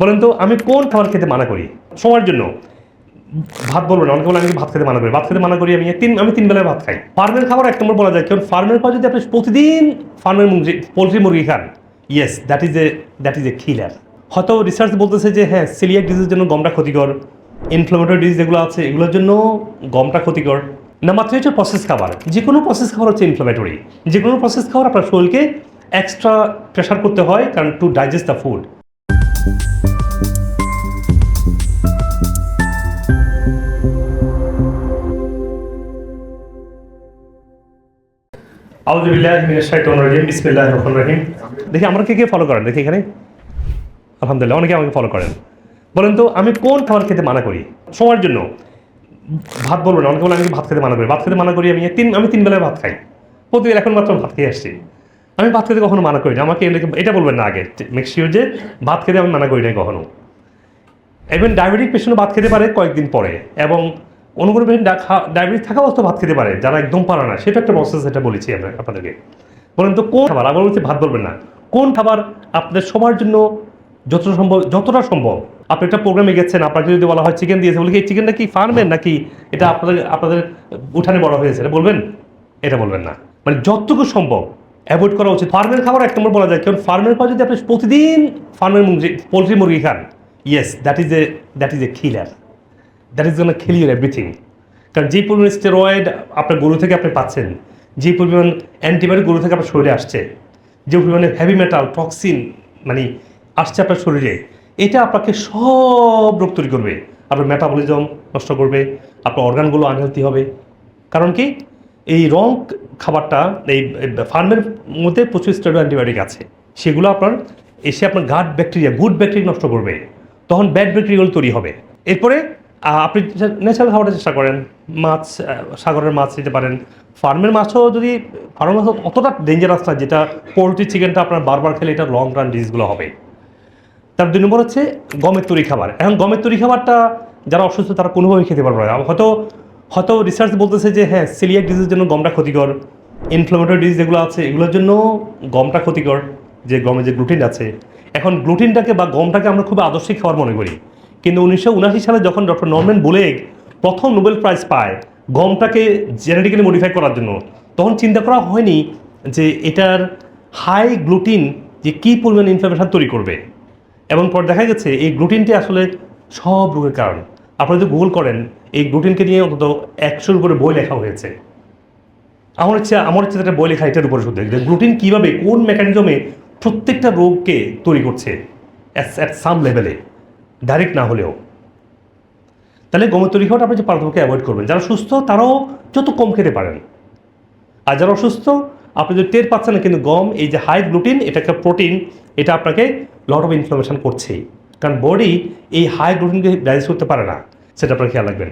বলেন তো, আমি কোন খাবার খেতে মানা করি? সময়ের জন্য। ভাত বলব না, অনেকে বলে আমি ভাত খেতে মানা করি? ভাত খেতে মানা করি আমি তিন আমি তিন বেলায় ভাত খাই। ফার্মের খাবার এক নম্বর বলা যায়, কারণ ফার্মের পর যদি আপনি প্রতিদিন ফার্মের মুরগি, পোলট্রি মুরগি খান yes that is a that is a killer হয়তো রিসার্চ বলতেছে যে হ্যাঁ সিলিয়াক ডিজিজের জন্য গমটা ক্ষতিকর ইনফ্লামেটরি ডিজিজ যেগুলো আছে, এগুলোর জন্য গমটা ক্ষতিকর। না মাত্র হচ্ছে প্রসেস খাবার। যে কোনো প্রসেস খাবার হচ্ছে ইনফ্লামেটরি যে কোনো প্রসেস খাবার আপনার শরীরকে এক্সট্রা প্রেশার করতে হয়, কারণ to digest the food Rahim. দেখি আমরা কে কে ফলো করেন, দেখি এখানে। আলহামদুলিল্লাহ, অনেকে আমাকে ফলো করেন। বলেন তো, আমি কোন খাবার খেতে মানা করি? সময়ের জন্য। ভাত বলব না, অনেকে বলে আমি ভাত খেতে মানা করি। ভাত খেতে মানা করি, আমি তিন আমি তিন বেলায় ভাত খাই। প্রতিদিন এখন মাত্র ভাত খেয়ে আসছি। আমি ভাত খেতে কখনো মানা করি না। আমাকে এটা বলবেন না আগে মেক শিওর যে ভাত খেতে আমি মানা করি না কখনো। ইভেন ডায়াবেটিক পেশেন্টও ভাত খেতে পারে কয়েকদিন পরে। এবং কোনো পেশেন্ট ডায়াবেটিস থাকা অবস্থা ভাত খেতে পারে, যারা একদম পারে না। সেটা একটা প্রসেস এটা বলেছি আমরা আপনাদেরকে। বলেন তো, কোন খাবার? আবার বলছি ভাত বলবেন না। কোন খাবার আপনাদের সবার জন্য যতটা সম্ভব যতটা সম্ভব? আপনি একটা প্রোগ্রামে গেছেন, আপনাকে যদি বলা হয় চিকেন দিয়েছে, বলে এই চিকেনটা কি ফার্মের নাকি এটা আপনাদের আপনাদের উঠানে বড় হয়েছে? এটা বলবেন? এটা বলবেন না। মানে যতটুকু সম্ভব অ্যাভয়েড করা উচিত। ফার্মের খাবার এক নম্বর বলা যায়, কারণ ফার্মের পর যদি আপনি প্রতিদিন ফার্মের মুরগি, পোলট্রি মুরগি খান yes that is a that is a killer that is gonna kill your everything কারণ যে পরিমাণ স্টেরয়েড আপনার গরু থেকে আপনি পাচ্ছেন, যে পরিমাণ অ্যান্টিবায়োটিক গরু থেকে আপনার শরীরে আসছে, যে পরিমাণে হেভি মেটাল টক্সিন মানে আসছে আপনার শরীরে, এটা আপনাকে সব রোগ তৈরি করবে। আপনার মেটাবলিজম নষ্ট করবে, আপনার অর্গানগুলো আনহেলতি হবে। কারণ কি? এই রং খাবারটা, এই ফার্মের মধ্যে প্রচুর স্টেরয়েড অ্যান্টিবায়োটিক আছে। সেগুলো আপনার এসে আপনার গাট ব্যাকটেরিয়া গুড ব্যাকটেরিয়া নষ্ট করবে। তখন ব্যাড ব্যাকটেরিয়াগুলো তৈরি হবে। এরপরে আপনি ন্যাচারাল খাবারের চেষ্টা করেন, মাছ সাগরের মাছ নিতে পারেন, ফার্মের মাছও যদি, ফার্মের মাছ অতটা ডেঞ্জারাস না, যেটা পোলট্রি চিকেনটা আপনার বারবার খেলে এটা লং রান ডিজিজগুলো হবে। তার দুই নম্বর হচ্ছে গমের তৈরি খাবার। এখন গমের তৈরি খাবারটা যারা অসুস্থ, তারা কোনোভাবেই খেতে পারবে না। হয়তো হয়তো রিসার্চ বলতেছে যে হ্যাঁ সিলিয়াক ডিজিজের জন্য গমটা ক্ষতিকর ইনফ্লামেটরি ডিজিজ যেগুলো আছে, এগুলোর জন্য গমটা ক্ষতিকর, যে গমে যে গ্লুটিন আছে। এখন গ্লুটিনটাকে বা গমটাকে আমরা খুব আদর্শিক খাবার মনে করি। কিন্তু উনিশশো উনাশি সালে যখন ডক্টর নরম্যান বুলেগ প্রথম নোবেল প্রাইজ পায় গমটাকে জেনেটিক্যালি মডিফাই করার জন্য, তখন চিন্তা করা হয়নি যে এটার হাই গ্লুটিন যে কী পরিমাণ ইনফ্লামেশন তৈরি করবে। এবং পর দেখা গেছে এই গ্লুটিনটি আসলে সব রোগের কারণ। আপনারা যদি গুগল করেন, এই গ্লুটিনকে নিয়ে অন্তত একশোর উপরে বই লেখা হয়েছে। আমার ইচ্ছা আমার ইচ্ছা একটা বই লেখা, এটার উপরে শুধু যে গ্লুটিন কীভাবে, কোন মেকানিজমে প্রত্যেকটা রোগকে তৈরি করছে অ্যাট সাম লেভেলে ডাইরেক্ট না হলেও। তাহলে গমের তৈরি খাওয়াটা আপনি যে পারতপক্ষে অ্যাভয়েড করবেন যারা সুস্থ তারাও যত কম খেতে পারেন। আর যারা অসুস্থ আপনি যদি টের পাচ্ছেন না কিন্তু গম এই যে হাই গ্লুটিন এটা একটা প্রোটিন এটা আপনাকে লট অফ ইনফ্লামেশন করছেই। কারণ বডি এই হাই গ্লুটিনকে ডাইজেস্ট করতে পারে না সেটা আপনার খেয়াল রাখবেন।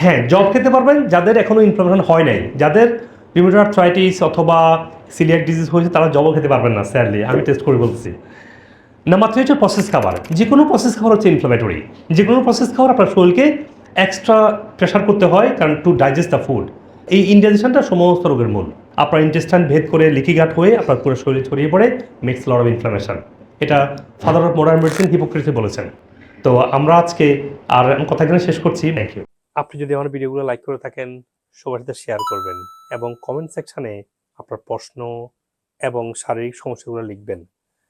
হ্যাঁ জব খেতে পারবেন যাদের এখনও ইনফ্লামেশন হয় নাই। যাদের রিউমেটয়েড আর্থ্রাইটিস অথবা সিলিয়াক ডিজিজ হয়েছে তারা জবও খেতে পারবেন না স্যারলি আমি টেস্ট করে বলছি নাম্বার থ্রি হচ্ছে প্রসেস খাবার যে কোনো প্রসেস খাবার হচ্ছে ইনফ্লামেটরি যে কোনো প্রসেস খাবার আপনার শরীরকে এক্সট্রা প্রেশার করতে হয়, কারণ টু ডাইজেস্ট দ্য ফুড এই ইনডাইজেশনটা সমস্ত রোগের মূল। আপনার ইন্টেস্টাইন ভেদ করে লিকিঘাট হয়ে আপনার পুরো শরীরে ছড়িয়ে পড়ে মেক্স লট অফ ইনফ্লামেশন এটা father of modern medicine Hippocrates বলেছেন। তো আমরা আজকে আর আমি কথা এখানে শেষ করছি। থ্যাংক ইউ আপনি যদি আমার ভিডিওগুলো লাইক করে থাকেন, সবার সাথে শেয়ার করবেন এবং কমেন্ট সেকশানে আপনার প্রশ্ন এবং শারীরিক সমস্যাগুলো লিখবেন।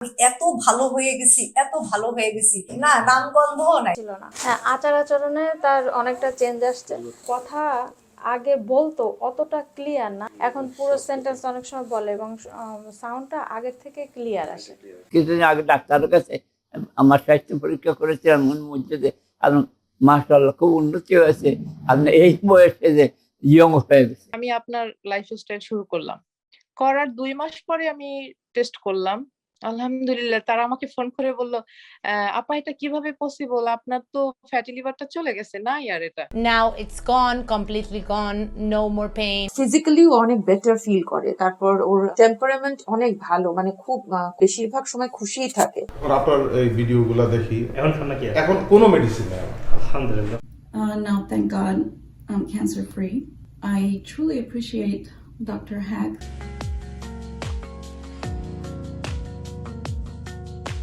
আমি এত ভালো হয়ে গেছি এত ভালো হয়ে গেছি। না নামগন্ধও নাই। ছিল না। হ্যাঁ আচার আচরণে তার অনেকটা চেঞ্জ আসছে। কথা আগে বলতো অতটা ক্লিয়ার না। এখন পুরো সেন্টেন্স অনেক সময় বলে এবং সাউন্ডটা আগের থেকে ক্লিয়ার আসে। কিছুদিন আগে ডাক্তারের কাছে আমার স্বাস্থ্য পরীক্ষা করেছিলাম মন মধ্যে যে আমি মাসাল্লাহ খুব উন্নতি হয়েছে। আপনি এই বয়সে যে ইয়ং হয়ে গেছে। আমি আপনার লাইফস্টাইল শুরু করলাম। করার দুই মাস পরে আমি টেস্ট করলাম। আলহামদুলিল্লাহ তারা আমাকে ফোন করে বলল "আহ, আপা এটা কীভাবে পসিবল আপনার তো ফ্যাটি লিভারটা চলে গেছে না আর এটা Now it's gone, completely gone, no more pain. ফিজিক্যালিও অনেক বেটার ফিল করে তারপর ওর টেম্পারামেন্ট অনেক ভালো মানে খুব বেশিরভাগ সময় খুশিই থাকে আর আপনার এই ভিডিওগুলো দেখি এখন ঠান্ডা কি? এখন কোনো মেডিসিন নেই আলহামদুলিল্লাহ Uh, now, thank God, I'm cancer free. I truly appreciate Dr. Hack